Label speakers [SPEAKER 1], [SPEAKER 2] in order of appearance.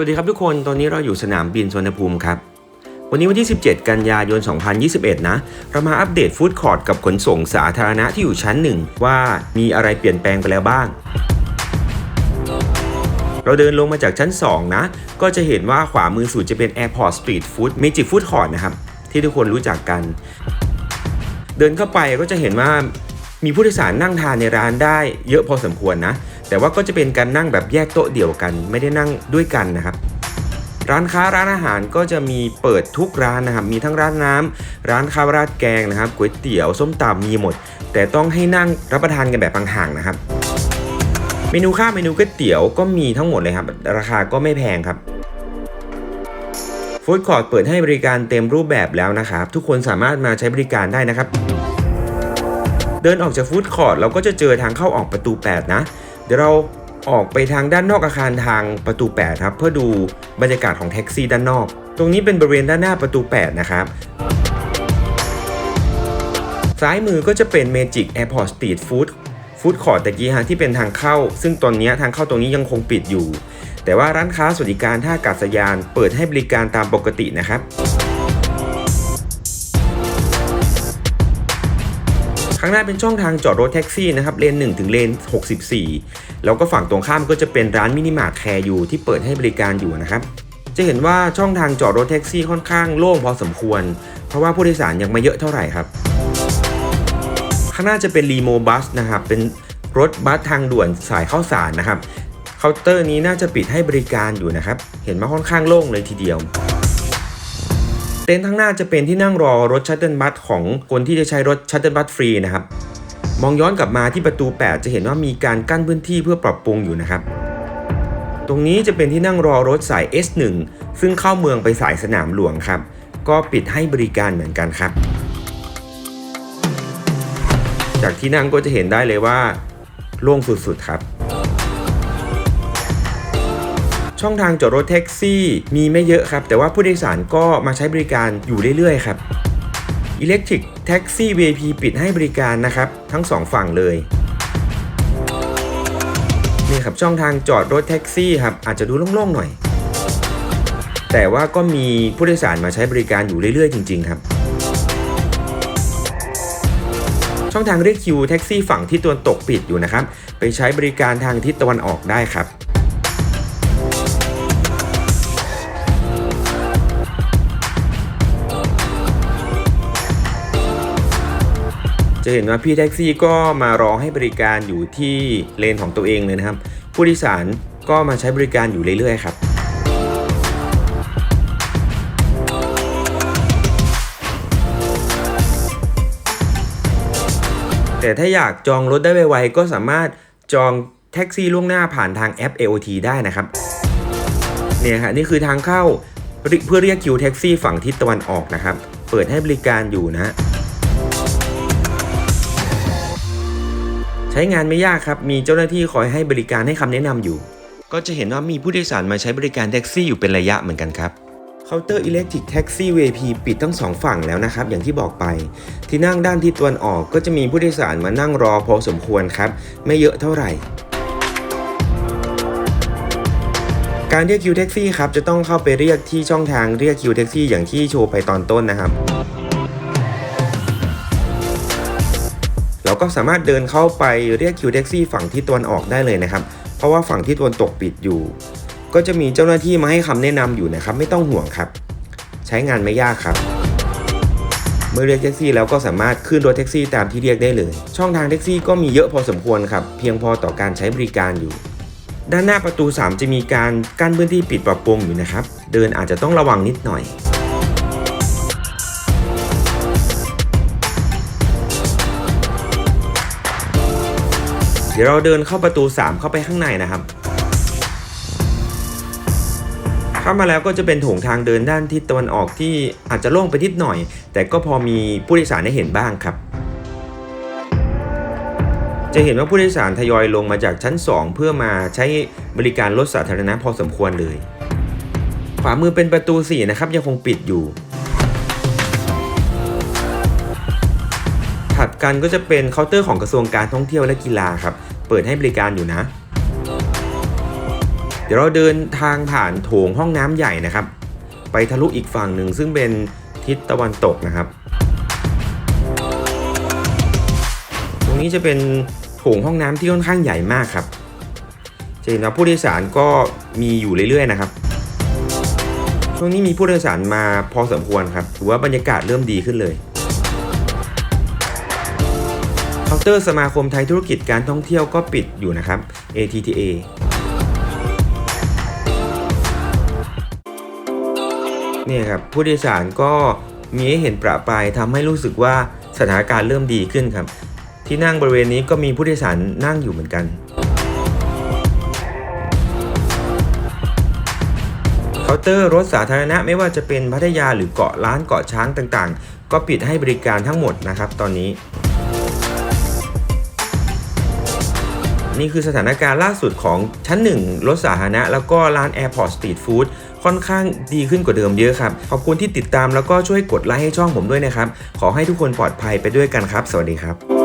[SPEAKER 1] วัสดีครับทุกคนตอนนี้เราอยู่สนามบินสุวรรณภูมิครับ วันนี้วันที่ 17 กันยายน 2021 นะ เรามาอัปเดตฟู้ดคอร์ทกับขนส่งสาธารณะที่อยู่ชั้นหนึ่งว่ามีอะไรเปลี่ยนแปลงไปแล้วบ้าง เราเดินลงมาจากชั้น 2 นะ ก็จะเห็นว่าขวามือสุดจะเป็น Airport Street Food Magic Food Court นะครับ ที่ทุกคนรู้จักกัน เดินเข้าไปก็จะเห็นว่ามีผู้โดยสารนั่งทานในร้านได้เยอะพอสมควรนะ แต่ว่าก็จะเป็นการนั่งแบบแยกโต๊ะเดี่ยวกัน ไม่ได้นั่งด้วยกันนะครับ ร้านค้าร้านอาหารก็จะมีเปิดทุกร้านนะครับ มีทั้งร้านน้ำร้านข้าวราดแกงนะครับก๋วยเตี๋ยวส้มตำมีหมด แต่ต้องให้นั่งรับประทานกันแบบห่างๆนะครับ เมนูข้าวเมนูก๋วยเตี๋ยวก็มีทั้งหมดเลยครับ ราคาก็ไม่แพงครับฟู้ดคอร์ทเปิดให้บริการเต็มรูปแบบแล้วนะครับ ทุกคนสามารถมาใช้บริการได้นะครับ เดินออกจากฟู้ดคอร์ทเราก็จะเจอทางเข้าออกประตู 8 นะ เดี๋ยวเราออกไปทางด้านนอกอาคารทางประตู 8 ครับ เพื่อดูบรรยากาศของแท็กซี่ด้านนอก ตรงนี้เป็นบริเวณด้านหน้าประตู 8 นะครับ ซ้ายมือก็จะเป็น Magic Airport Street Food ฟู้ดคอร์ทตะกี้ฮะที่เป็นทางเข้า ซึ่งตอนนี้ทางเข้าตรงนี้ยังคงปิดอยู่ แต่ว่าร้านค้าสวัสดิการท่าอากาศยานเปิดให้บริการตามปกตินะครับางหน้าเป็นช่องทางจอดรถแท็กซี่นะครับเลน1ถึงเลน64 แล้วก็ฝั่งตรงข้ามก็จะเป็นร้านมินิมาร์ทแคร์อยู่ที่เปิดให้บริการอยู่นะครับจะเห็นว่าช่องทางจอดรถแท็กซี่ค่อนข้างโล่งพอสมควร เพราะว่าผู้โดยสารยังไม่เยอะเท่าไหร่ครับ ข้างหน้าจะเป็นรีโมบัสนะครับ เป็นรถบัสทางด่วนสายเข้าสารนะครับ เคาน์เตอร์นี้น่าจะปิดให้บริการอยู่นะครับ เห็นว่าค่อนข้างโล่งเลยทีเดียว เต็นท์ข้างหน้าจะเป็นที่นั่งรอรถชัตเติลบัสของคนที่จะใช้รถชัตเติลบัสฟรีนะครับ มองย้อนกลับมาที่ประตู 8 จะเห็นว่ามีการกั้นพื้นที่เพื่อปรับปรุงอยู่นะครับ ตรงนี้จะเป็นที่นั่งรอรถสาย S1 ซึ่งเข้าเมืองไปสายสนามหลวงครับ ก็ปิดให้บริการเหมือนกันครับ จากที่นั่งก็จะเห็นได้เลยว่าโล่งสุดๆครับ ช่องทางจอดรถแท็กซี่มีไม่เยอะครับ แต่ว่าผู้โดยสารก็มาใช้บริการอยู่เรื่อยๆ ครับ Electric Taxi VIP ปิดให้บริการนะครับ ทั้งสองฝั่งเลยนี่ครับช่องทางจอดรถแท็กซี่ครับอาจจะดูโล่งๆหน่อย แต่ว่าก็มีผู้โดยสารมาใช้บริการอยู่เรื่อยๆ จริง ๆ ครับ ช่องทางเรียกคิวแท็กซี่ฝั่งที่ตะวันตกปิดอยู่นะครับ ไปใช้บริการทางทิศตะวันออกได้ครับ จะเห็นว่าพี่แท็กซี่ก็มารอให้บริการอยู่ที่เลนของตัวเองเลยนะครับ ผู้โดยสารก็มาใช้บริการอยู่เรื่อยๆครับแต่ถ้าอยากจองรถได้ไวๆก็สามารถจองแท็กซี่ล่วงหน้าผ่านทางแอป AOT ได้นะครับเนี่ยครับนี่คือทางเข้าเพื่อเรียกคิวแท็กซี่ฝั่งทิศตะวันออกนะครับ เปิดให้บริการอยู่นะ ใช้งานไม่ยากครับ มีเจ้าหน้าที่คอยให้บริการให้คำแนะนำอยู่ ก็จะเห็นว่ามีผู้โดยสารมาใช้บริการแท็กซี่อยู่เป็นระยะเหมือนกันครับเคาน์เตอร์อิเล็กทริกแท็กซี่ VIP ปิดทั้งสองฝั่งแล้วนะครับ อย่างที่บอกไป ที่นั่งด้านทิศตะวันออกก็จะมีผู้โดยสารมานั่งรอพอสมควรครับ ไม่เยอะเท่าไหร่ การเรียกคิวแท็กซี่ครับ จะต้องเข้าไปเรียกที่ช่องทางเรียกคิวแท็กซี่อย่างที่โชว์ไปตอนต้นนะครับ เราก็สามารถเดินเข้าไปเรียกคิวแท็กซี่ฝั่งที่ตะวันออกได้เลยนะครับ เพราะว่าฝั่งที่ตะวันตกปิดอยู่ ก็จะมีเจ้าหน้าที่มาให้คำแนะนำอยู่นะครับ ไม่ต้องห่วงครับ ใช้งานไม่ยากครับ เมื่อเรียกแท็กซี่แล้วก็สามารถขึ้นรถแท็กซี่ตามที่เรียกได้เลย ช่องทางแท็กซี่ก็มีเยอะพอสมควรครับ เพียงพอต่อการใช้บริการอยู่ ด้านหน้าประตู 3 จะมีการกั้นพื้นที่ปิดปรับปรุงอยู่นะครับ เดินอาจจะต้องระวังนิดหน่อย ดี๋ยวเราเดินเข้าประตู 3 เข้าไปข้างในนะครับ เข้ามาแล้วก็จะเป็นโถงทางเดินด้านทิศตะวันออกที่อาจจะโล่งไปนิดหน่อย แต่ก็พอมีผู้โดยสารได้เห็นบ้างครับ จะเห็นว่าผู้โดยสารทยอยลงมาจากชั้น 2 เพื่อมาใช้บริการรถสาธารณะพอสมควรเลย ขวามือเป็นประตู 4 นะครับยังคงปิดอยู่ ถัดกันก็จะเป็นเคาน์เตอร์ของกระทรวงการท่องเที่ยวและกีฬาครับ เปิดให้บริการอยู่นะ เดี๋ยวเราเดินทางผ่านโถงห้องน้ำใหญ่นะครับ ไปทะลุอีกฝั่งหนึ่งซึ่งเป็นทิศตะวันตกนะครับ ตรงนี้จะเป็นโถงห้องน้ำที่ค่อนข้างใหญ่มากครับจะเห็นว่าผู้โดยสารก็มีอยู่เรื่อยๆนะครับ ช่วงนี้มีผู้โดยสารมาพอสมควรครับ ถือว่าบรรยากาศเริ่มดีขึ้นเลย เคาน์เตอร์สมาคมไทยธุรกิจการท่องเที่ยวก็ปิดอยู่นะครับ ATTA เนี่ยครับผู้โดยสารก็มีให้เห็นประปรายทำให้รู้สึกว่าสถานการณ์เริ่มดีขึ้นครับ ที่นั่งบริเวณนี้ก็มีผู้โดยสารนั่งอยู่เหมือนกันเคาน์เตอร์รถสาธารณะไม่ว่าจะเป็นพัทยาหรือเกาะล้านเกาะช้างต่างๆ ก็ปิดให้บริการทั้งหมดนะครับตอนนี้ นี่คือสถานการณ์ล่าสุดของชั้น 1 รถสาธารณะ แล้วก็ร้าน Airport Street Food ค่อนข้างดีขึ้นกว่าเดิมเยอะครับ ขอบคุณที่ติดตามแล้วก็ช่วยกดไลค์ให้ช่องผมด้วยนะครับ ขอให้ทุกคนปลอดภัยไปด้วยกันครับ สวัสดีครับ